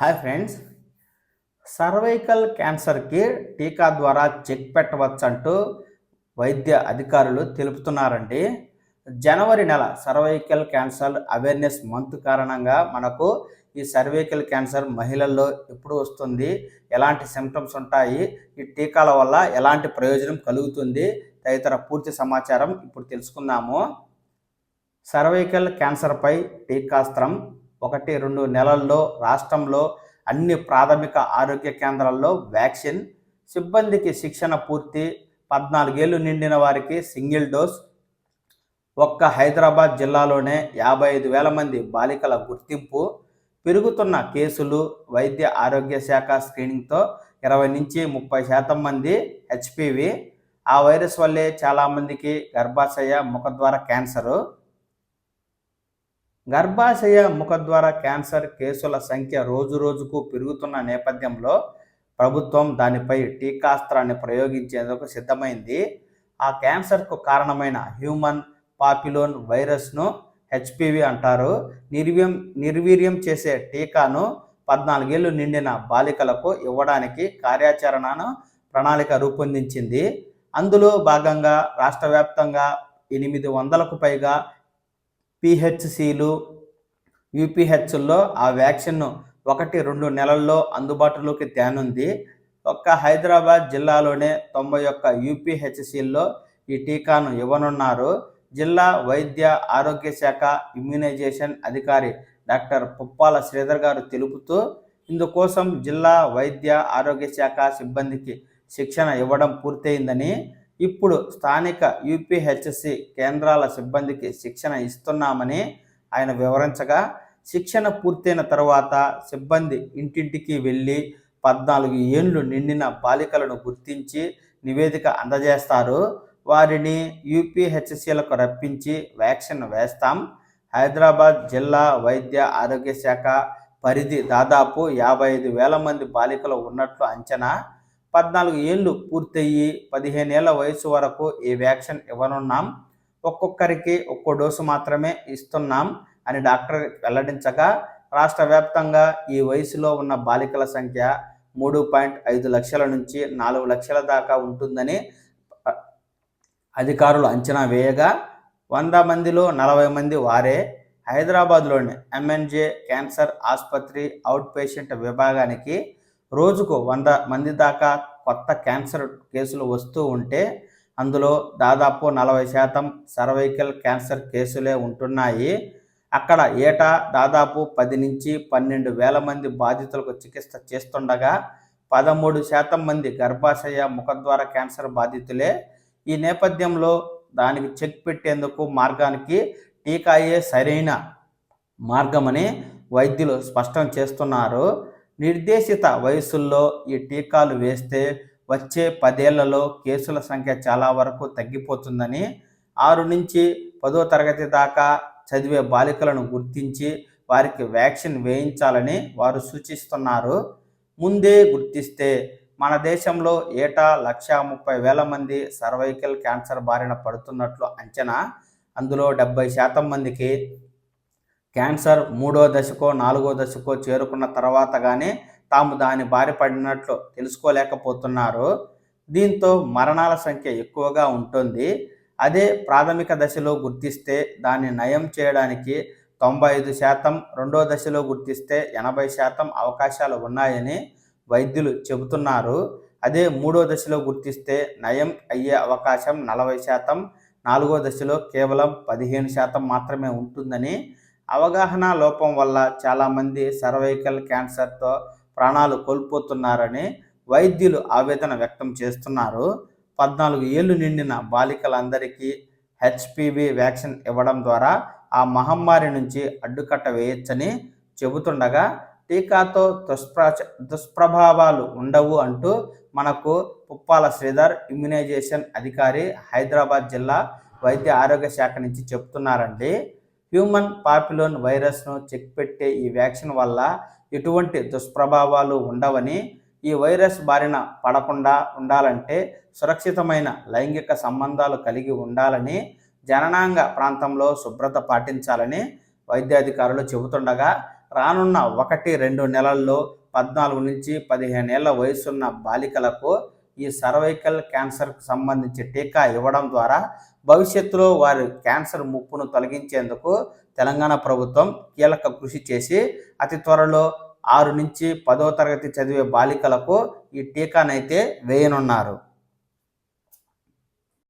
Hi friends. Cervical క్యాన్సర్కి టీకా ద్వారా చెక్ పెట్టవచ్చంటూ వైద్య అధికారులు తెలుపుతున్నారండి. జనవరి నెల సర్వైకల్ క్యాన్సర్ అవేర్నెస్ మంత్ కారణంగా మనకు ఈ సర్వైకల్ క్యాన్సర్ మహిళల్లో ఎప్పుడు వస్తుంది ఎలాంటి సిమ్టమ్స్ ఉంటాయి ఈ టీకాల వల్ల ఎలాంటి ప్రయోజనం కలుగుతుంది తదితర పూర్తి సమాచారం ఇప్పుడు తెలుసుకుందాము. సర్వైకల్ క్యాన్సర్పై టీకాస్త్రం ఒకటి రెండు నెలల్లో రాష్ట్రంలో అన్ని ప్రాథమిక ఆరోగ్య కేంద్రాల్లో వ్యాక్సిన్ సిబ్బందికి శిక్షణ పూర్తి పద్నాలుగేళ్ళు నిండిన వారికి సింగిల్ డోస్. ఒక్క హైదరాబాద్ జిల్లాలోనే యాభై ఐదు వేల మంది బాలికల గుర్తింపు. పెరుగుతున్న కేసులు వైద్య ఆరోగ్య శాఖ స్క్రీనింగ్తో ఇరవై నుంచి ముప్పై శాతం మంది హెచ్పివి. ఆ వైరస్ వల్లే చాలామందికి గర్భాశయ ముఖద్వార క్యాన్సరు. గర్భాశయ ముఖద్వార క్యాన్సర్ కేసుల సంఖ్య రోజు రోజుకు పెరుగుతున్న నేపథ్యంలో ప్రభుత్వం దానిపై టీకాస్త్రాన్ని ప్రయోగించేందుకు సిద్ధమైంది. ఆ క్యాన్సర్కు కారణమైన హ్యూమన్ పాపిలోన్ వైరస్ను హెచ్పివి అంటారు. నిర్వీర్యం నిర్వీర్యం చేసే టీకాను పద్నాలుగేళ్ళు నిండిన బాలికలకు ఇవ్వడానికి కార్యాచరణను ప్రణాళిక రూపొందించింది. అందులో భాగంగా రాష్ట్ర వ్యాప్తంగా ఎనిమిది వందలకు పైగా పిహెచ్సిలు యూపీహెచ్ల్లో ఆ వ్యాక్సిన్ ఒకటి రెండు నెలల్లో అందుబాటులోకి తేనుంది. ఒక్క హైదరాబాద్ జిల్లాలోనే తొంభై ఒక్క యూపీహెచ్సిల్లో ఈ టీకాను ఇవ్వనున్నారు. జిల్లా వైద్య ఆరోగ్య శాఖ ఇమ్యునైజేషన్ అధికారి డాక్టర్ పుప్పాల శ్రీధర్ గారు తెలుపుతూ ఇందుకోసం జిల్లా వైద్య ఆరోగ్య శాఖ సిబ్బందికి శిక్షణ ఇవ్వడం పూర్తయిందని ఇప్పుడు స్థానిక యూపీహెచ్సి కేంద్రాల సిబ్బందికి శిక్షణ ఇస్తున్నామని ఆయన వివరించగా శిక్షణ పూర్తయిన తర్వాత సిబ్బంది ఇంటింటికి వెళ్ళి పద్నాలుగు ఏండ్లు నిండిన బాలికలను గుర్తించి నివేదిక అందజేస్తారు. వారిని యూపీహెచ్సిలకు రప్పించి వ్యాక్సిన్ వేస్తాం. హైదరాబాద్ జిల్లా వైద్య ఆరోగ్య శాఖ పరిధి దాదాపు యాభై ఐదు వేల మంది బాలికలు ఉన్నట్లు అంచనా పద్నాలుగు ఏళ్ళు పూర్తయ్యి పదిహేను ఏళ్ళ వయసు వరకు ఈ వ్యాక్సిన్ ఇవ్వనున్నాం. ఒక్కొక్కరికి ఒక్కో డోసు మాత్రమే ఇస్తున్నాం అని డాక్టర్ వెల్లడించగా రాష్ట్ర వ్యాప్తంగా ఈ వయసులో ఉన్న బాలికల సంఖ్య మూడు పాయింట్ ఐదు లక్షల నుంచి నాలుగు లక్షల దాకా ఉంటుందని అధికారులు అంచనా వేయగా వంద మందిలో నలభై మంది వారే హైదరాబాద్లోని ఎంఎన్జే క్యాన్సర్ ఆసుపత్రి అవుట్ పేషెంట్ విభాగానికి రోజుకు వంద మంది దాకా కొత్త క్యాన్సర్ కేసులు వస్తూ ఉంటే అందులో దాదాపు నలభై శాతం సర్వైకల్ క్యాన్సర్ కేసులే ఉంటున్నాయి. అక్కడ ఏటా దాదాపు పది నుంచి పన్నెండు వేల మంది బాధితులకు చికిత్స చేస్తుండగా పదమూడు శాతం మంది గర్భాశయ ముఖద్వార క్యాన్సర్ బాధితులే. ఈ నేపథ్యంలో దానికి చెక్ పెట్టేందుకు మార్గానికి టీకాయే సరైన మార్గమని వైద్యులు స్పష్టం చేస్తున్నారు. నిర్దేశిత వయసుల్లో ఈ టీకాలు వేస్తే వచ్చే పదేళ్ళలో కేసుల సంఖ్య చాలా వరకు తగ్గిపోతుందని ఆరు నుంచి పదో తరగతి దాకా చదివే బాలికలను గుర్తించి వారికి వ్యాక్సిన్ వేయించాలని వారు సూచిస్తున్నారు. ముందే గుర్తిస్తే మన దేశంలో ఏటా లక్ష ముప్పై వేల మంది సర్వైకల్ క్యాన్సర్ బారిన పడుతున్నట్లు అంచనా అందులో డెబ్బై శాతం మందికి క్యాన్సర్ మూడో దశకో నాలుగో దశకో చేరుకున్న తర్వాత కానీ తాము దాని బారి పడినట్లు తెలుసుకోలేకపోతున్నారు. దీంతో మరణాల సంఖ్య ఎక్కువగా ఉంటుంది. అదే ప్రాథమిక దశలో గుర్తిస్తే దాన్ని నయం చేయడానికి తొంభై ఐదు శాతం రెండో దశలో గుర్తిస్తే ఎనభై శాతం అవకాశాలు ఉన్నాయని వైద్యులు చెబుతున్నారు. అదే మూడో దశలో గుర్తిస్తే నయం అయ్యే అవకాశం నలభై శాతం నాలుగో దశలో కేవలం పదిహేను శాతం మాత్రమే ఉంటుందని అవగాహన లోపం వల్ల చాలామంది సర్వైకల్ క్యాన్సర్తో ప్రాణాలు కోల్పోతున్నారని వైద్యులు ఆవేదన వ్యక్తం చేస్తున్నారు. పద్నాలుగు ఏళ్ళు నిండిన బాలికలందరికీ హెచ్పివి వ్యాక్సిన్ ఇవ్వడం ద్వారా ఆ మహమ్మారి నుంచి అడ్డుకట్ట వేయొచ్చని చెబుతుండగా టీకాతో దుష్ప్ర దుష్ప్రభావాలు ఉండవు అంటూ మనకు పుప్పాల శ్రీధర్ ఇమ్యునైజేషన్ అధికారి హైదరాబాద్ జిల్లా వైద్య ఆరోగ్య శాఖ నుంచి చెప్తున్నారండి హ్యూమన్ పాపిలోన్ వైరస్ను చెక్ పెట్టే ఈ వ్యాక్సిన్ వల్ల ఎటువంటి దుష్ప్రభావాలు ఉండవని ఈ వైరస్ బారిన పడకుండా ఉండాలంటే సురక్షితమైన లైంగిక సంబంధాలు కలిగి ఉండాలని జననాంగ ప్రాంతంలో శుభ్రత పాటించాలని వైద్యాధికారులు చెబుతుండగా రానున్న ఒకటి రెండు నెలల్లో పద్నాలుగు నుంచి పదిహేను ఏళ్ళ వయసున్న బాలికలకు ఈ సర్వైకల్ క్యాన్సర్కు సంబంధించి టీకా ఇవ్వడం ద్వారా భవిష్యత్తులో వారి క్యాన్సర్ ముప్పును తొలగించేందుకు తెలంగాణ ప్రభుత్వం కీలక కృషి చేసి అతి త్వరలో ఆరు నుంచి పదో తరగతి చదివే బాలికలకు ఈ టీకానైతే వేయనున్నారు.